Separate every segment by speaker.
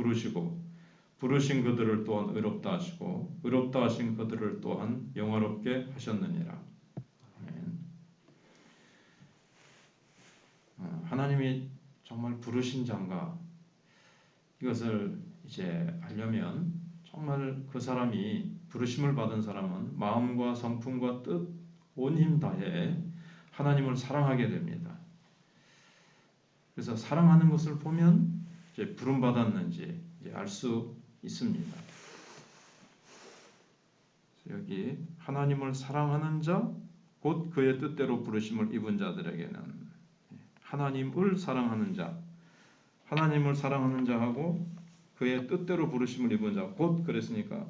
Speaker 1: 부르시고 부르신 그들을 또한 의롭다 하시고 의롭다 하신 그들을 또한 영화롭게 하셨느니라. 어, 하나님이 정말 부르신 자인가 이것을 이제 알려면 정말 그 사람이 부르심을 받은 사람은 마음과 성품과 뜻, 온 힘 다해 하나님을 사랑하게 됩니다. 그래서 사랑하는 것을 보면 부름 받았는지 알 수 있습니다. 여기 하나님을 사랑하는 자, 곧 그의 뜻대로 부르심을 입은 자들에게는 하나님을 사랑하는 자, 하나님을 사랑하는 자하고 그의 뜻대로 부르심을 입은 자, 곧 그랬으니까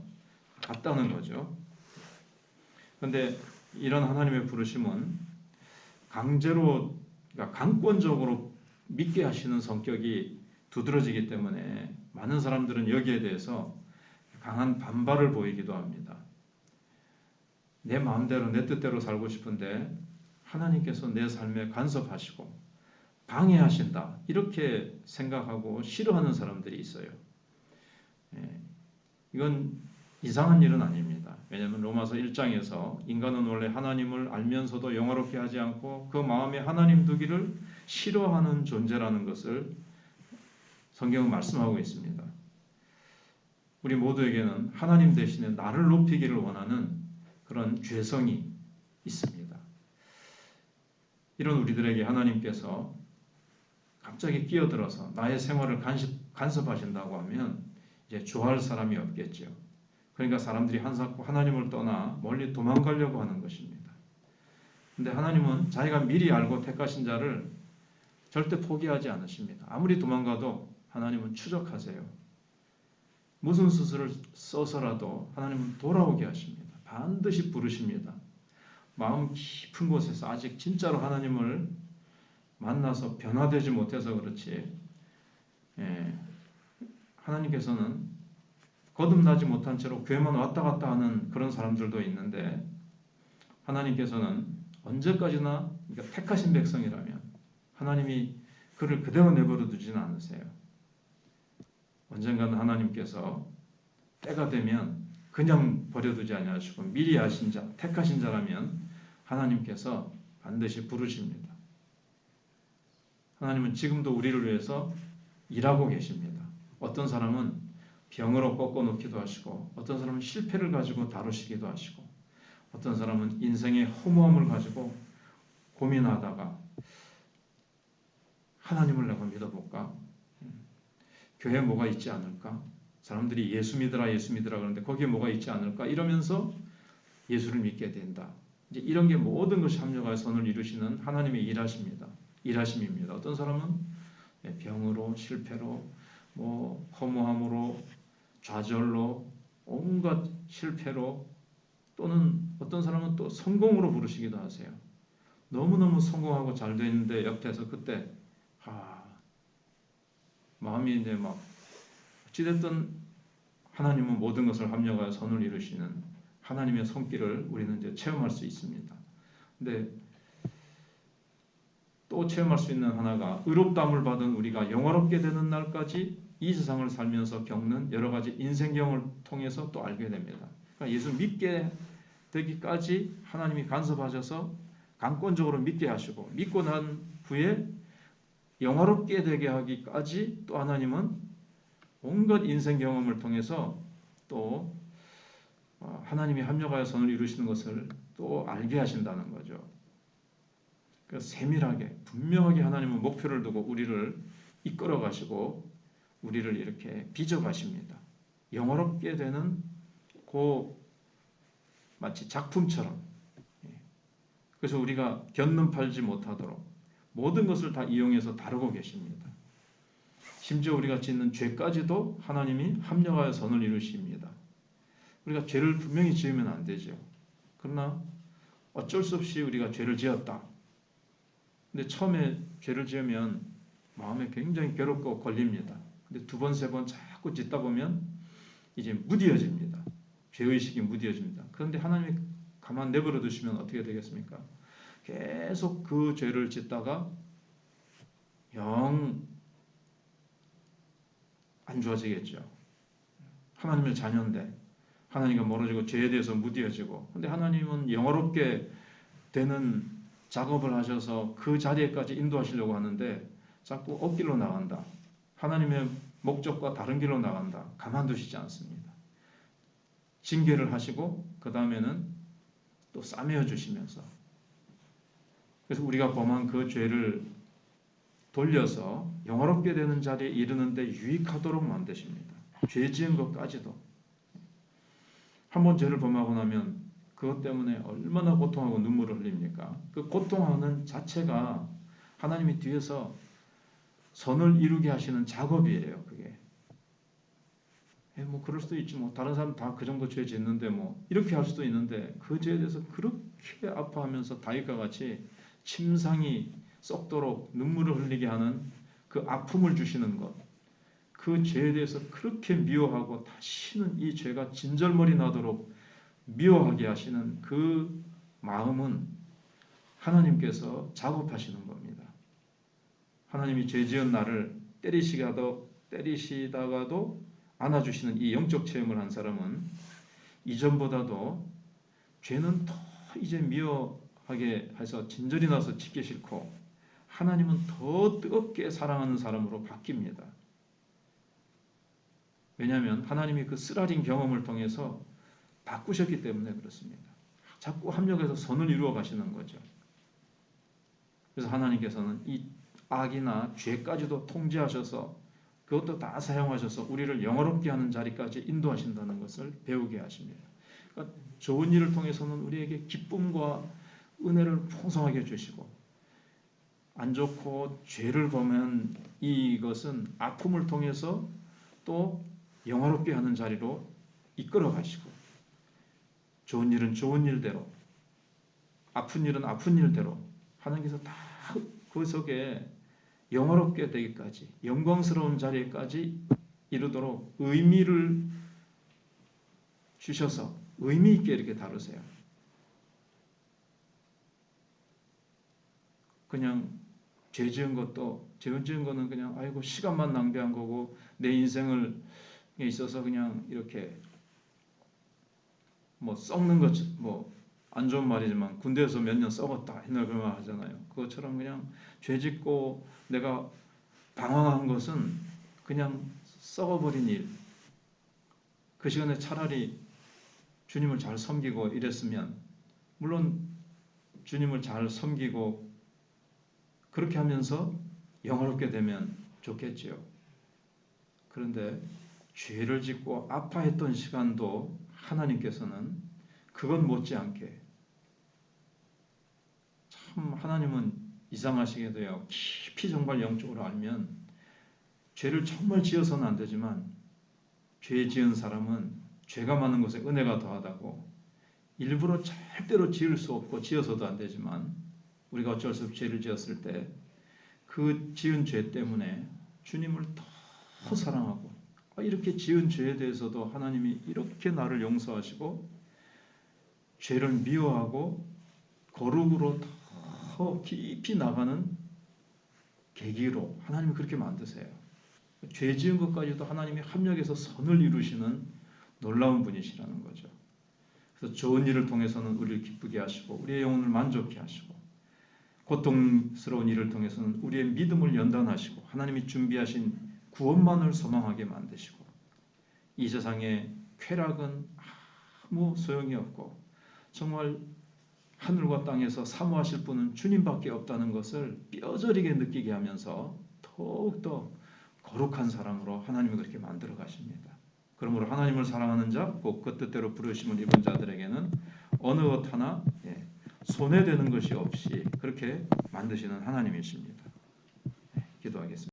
Speaker 1: 같다는 거죠. 그런데 이런 하나님의 부르심은 강제로, 그러니까 강권적으로 믿게 하시는 성격이 두드러지기 때문에 많은 사람들은 여기에 대해서 강한 반발을 보이기도 합니다. 내 마음대로 내 뜻대로 살고 싶은데 하나님께서 내 삶에 간섭하시고 방해하신다 이렇게 생각하고 싫어하는 사람들이 있어요. 예, 이건 이상한 일은 아닙니다. 왜냐하면 로마서 1장에서 인간은 원래 하나님을 알면서도 영화롭게 하지 않고 그 마음에 하나님 두기를 싫어하는 존재라는 것을 성경은 말씀하고 있습니다. 우리 모두에게는 하나님 대신에 나를 높이기를 원하는 그런 죄성이 있습니다. 이런 우리들에게 하나님께서 갑자기 끼어들어서 나의 생활을 간섭, 간섭하신다고 하면 이제 좋아할 사람이 없겠죠. 그러니까 사람들이 하나님을 떠나 멀리 도망가려고 하는 것입니다. 근데 하나님은 자기가 미리 알고 택하신 자를 절대 포기하지 않으십니다. 아무리 도망가도 하나님은 추적하세요. 무슨 수술을 써서라도 하나님은 돌아오게 하십니다. 반드시 부르십니다. 마음 깊은 곳에서 아직 진짜로 하나님을 만나서 변화되지 못해서 그렇지. 예, 하나님께서는 거듭나지 못한 채로 교회만 왔다 갔다 하는 그런 사람들도 있는데 하나님께서는 언제까지나 그러니까 택하신 백성이라면 하나님이 그를 그대로 내버려 두지는 않으세요. 언젠가는 하나님께서 때가 되면 그냥 버려두지 아니하시고 미리 아신 자, 택하신 자라면 하나님께서 반드시 부르십니다. 하나님은 지금도 우리를 위해서 일하고 계십니다. 어떤 사람은 병으로 꺾어 놓기도 하시고 어떤 사람은 실패를 가지고 다루시기도 하시고 어떤 사람은 인생의 허무함을 가지고 고민하다가 하나님을 내가 믿어볼까? 교회에 뭐가 있지 않을까? 사람들이 예수 믿으라 예수 믿으라 그러는데 거기에 뭐가 있지 않을까? 이러면서 예수를 믿게 된다. 이제 이런 게 모든 것이 합력하여 선을 이루시는 하나님의 일하십니다. 일하심입니다. 어떤 사람은 예, 병으로 실패로 뭐 허무함으로 좌절로 온갖 실패로 또는 어떤 사람은 또 성공으로 부르시기도 하세요. 너무너무 성공하고 잘 되는데 옆에서 그때 아 마음이 이제 막 어찌됐든 하나님은 모든 것을 합력하여 선을 이루시는 하나님의 손길을 우리는 이제 체험할 수 있습니다. 근데 또 체험할 수 있는 하나가 의롭담을 받은 우리가 영화롭게 되는 날까지 이 세상을 살면서 겪는 여러 가지 인생경을 통해서 또 알게 됩니다. 그러니까 예수 믿게 되기까지 하나님이 간섭하셔서 강권적으로 믿게 하시고 믿고 난 후에 영화롭게 되게 하기까지 또 하나님은 온갖 인생 경험을 통해서 또 어, 하나님이 합력하여 선을 이루시는 것을 또 알게 하신다는 거죠. 그 세밀하게 분명하게 하나님은 목표를 두고 우리를 이끌어 가시고 우리를 이렇게 빚어 가십니다. 영화롭게 되는 그 마치 작품처럼 예. 그래서 우리가 견눈 팔지 못하도록 모든 것을 다 이용해서 다루고 계십니다. 심지어 우리가 짓는 죄까지도 하나님이 합력하여 선을 이루십니다. 우리가 죄를 분명히 지으면 안 되죠. 그러나 어쩔 수 없이 우리가 죄를 지었다. 근데 처음에 죄를 지으면 마음에 굉장히 괴롭고 걸립니다. 근데 두 번, 세 번 자꾸 짓다 보면 이제 무디어집니다. 죄의식이 무디어집니다. 그런데 하나님이 가만 내버려 두시면 어떻게 되겠습니까? 계속 그 죄를 짓다가 영 안 좋아지겠죠. 하나님의 자녀인데 하나님과 멀어지고 죄에 대해서 무디어지고 근데 하나님은 영어롭게 되는 작업을 하셔서 그 자리에까지 인도하시려고 하는데 자꾸 엇길로 나간다. 하나님의 목적과 다른 길로 나간다. 가만두시지 않습니다. 징계를 하시고 그 다음에는 또 싸매어 주시면서 그래서 우리가 범한 그 죄를 돌려서 영화롭게 되는 자리에 이르는데 유익하도록 만드십니다. 죄 지은 것까지도 한번 죄를 범하고 나면 그것 때문에 얼마나 고통하고 눈물을 흘립니까? 그 고통하는 자체가 하나님이 뒤에서 선을 이루게 하시는 작업이에요. 그게. 에, 뭐 그럴 수도 있지 뭐 다른 사람 다 그 정도 죄 짓는데 뭐 이렇게 할 수도 있는데 그 죄에 대해서 그렇게 아파하면서 다윗과 같이 침상이 썩도록 눈물을 흘리게 하는 그 아픔을 주시는 것. 그 죄에 대해서 그렇게 미워하고 다시는 이 죄가 진절머리 나도록 미워하게 하시는 그 마음은 하나님께서 작업하시는 겁니다. 하나님이 죄 지은 나를 때리시가도 때리시다가도 안아주시는 이 영적 체험을 한 사람은 이전보다도 죄는 더 이제 미워 하게 해서 진절이 나서 지기 싫고 하나님은 더 뜨겁게 사랑하는 사람으로 바뀝니다. 왜냐하면 하나님이 그 쓰라린 경험을 통해서 바꾸셨기 때문에 그렇습니다. 자꾸 합력해서 선을 이루어 가시는 거죠. 그래서 하나님께서는 이 악이나 죄까지도 통제하셔서 그것도 다 사용하셔서 우리를 영어롭게 하는 자리까지 인도하신다는 것을 배우게 하십니다. 그러니까 좋은 일을 통해서는 우리에게 기쁨과 은혜를 풍성하게 주시고 안 좋고 죄를 보면 이것은 아픔을 통해서 또 영화롭게 하는 자리로 이끌어 가시고 좋은 일은 좋은 일대로 아픈 일은 아픈 일대로 하나님께서 다 그 속에 영화롭게 되기까지 영광스러운 자리에까지 이르도록 의미를 주셔서 의미 있게 이렇게 다루세요. 그냥 죄 지은 것도 죄 지은 거는 그냥 아이고 시간만 낭비한 거고 내 인생을 있어서 그냥 이렇게 뭐 썩는 것 뭐안 좋은 말이지만 군대에서 몇 년 썩었다 옛날 그런 말 하잖아요. 그것처럼 그냥 죄 짓고 내가 방황한 것은 그냥 썩어버린 일. 그 시간에 차라리 주님을 잘 섬기고 이랬으면 물론 주님을 잘 섬기고 그렇게 하면서 영화롭게 되면 좋겠지요. 그런데 죄를 짓고 아파했던 시간도 하나님께서는 그건 못지않게 참 하나님은 이상하시게도요 깊이 정말 영적으로 알면 죄를 정말 지어서는 안 되지만 죄 지은 사람은 죄가 많은 곳에 은혜가 더하다고 일부러 절대로 지을 수 없고 지어서도 안 되지만 우리가 어쩔 수 없이 죄를 지었을 때 그 지은 죄 때문에 주님을 더 사랑하고 아, 이렇게 지은 죄에 대해서도 하나님이 이렇게 나를 용서하시고 죄를 미워하고 거룩으로 더 깊이 나가는 계기로 하나님이 그렇게 만드세요. 죄 지은 것까지도 하나님이 합력해서 선을 이루시는 놀라운 분이시라는 거죠. 그래서 좋은 일을 통해서는 우리를 기쁘게 하시고 우리의 영혼을 만족해 하시고 고통스러운 일을 통해서는 우리의 믿음을 연단하시고 하나님이 준비하신 구원만을 소망하게 만드시고 이 세상의 쾌락은 아무 소용이 없고 정말 하늘과 땅에서 사모하실 분은 주님밖에 없다는 것을 뼈저리게 느끼게 하면서 더욱더 거룩한 사람으로 하나님이 그렇게 만들어 가십니다. 그러므로 하나님을 사랑하는 자, 곧그 뜻대로 부르심을 입은 자들에게는 어느 것 하나 예, 손해되는 것이 없이 그렇게 만드시는 하나님이십니다. 예, 기도하겠습니다.